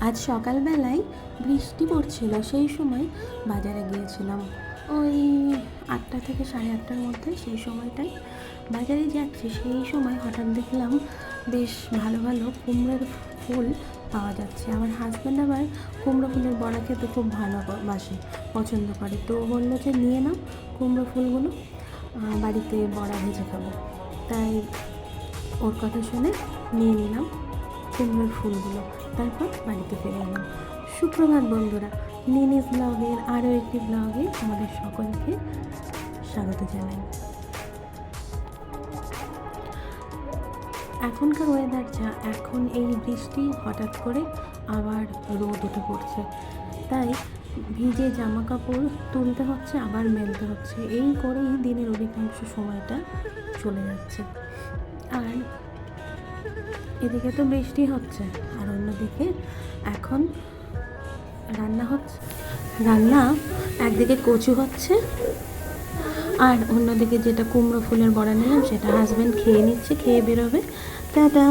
আজ সকালবেলায় বৃষ্টি পড়ছিল, সেই সময় বাজারে গিয়েছিলাম। ওই আটটা থেকে সাড়ে আটটার মধ্যে সেই সময়টায় বাজারে যাচ্ছি, সেই সময় হঠাৎ দেখলাম বেশ ভালো ভালো কুমড়োর ফুল পাওয়া যাচ্ছে। আমার হাজব্যান্ড আবার কুমড়ো ফুলের বড়া খেতে খুব ভালোবাসে, পছন্দ করে। তো বলল যে, নিয়ে নাও কুমড়ো ফুলগুলো বাড়িতে বড়া ভেজে খাব। তাই ওর কথা শুনে নিয়ে নিলাম। কুমড়োর ফুলগুলো তারপর বাড়িতে ফিরে এলাম। সুপ্রভাত বন্ধুরা নিনিস ব্লগের আরও একটি ব্লগে আমাদের সকলকে স্বাগত জানাই। এখনকার ওয়েদার যা, এখন এই বৃষ্টি হঠাৎ করে আবার রোদ উঠে পড়ছে। তাই ভিজে জামা কাপড় তুলতে হচ্ছে, আবার মেলতে হচ্ছে। এই করেই দিনের অধিকাংশ সময়টা চলে যাচ্ছে। আর এদিকে তো বৃষ্টি হচ্ছে আর অন্যদিকে এখন রান্না হচ্ছে। রান্না একদিকে কচু হচ্ছে আর অন্যদিকে যেটা কুমড়ো ফুলের বড়া নিলাম সেটা হাজব্যান্ড খেয়ে নিচ্ছে, খেয়ে বেরোবে। টাটা।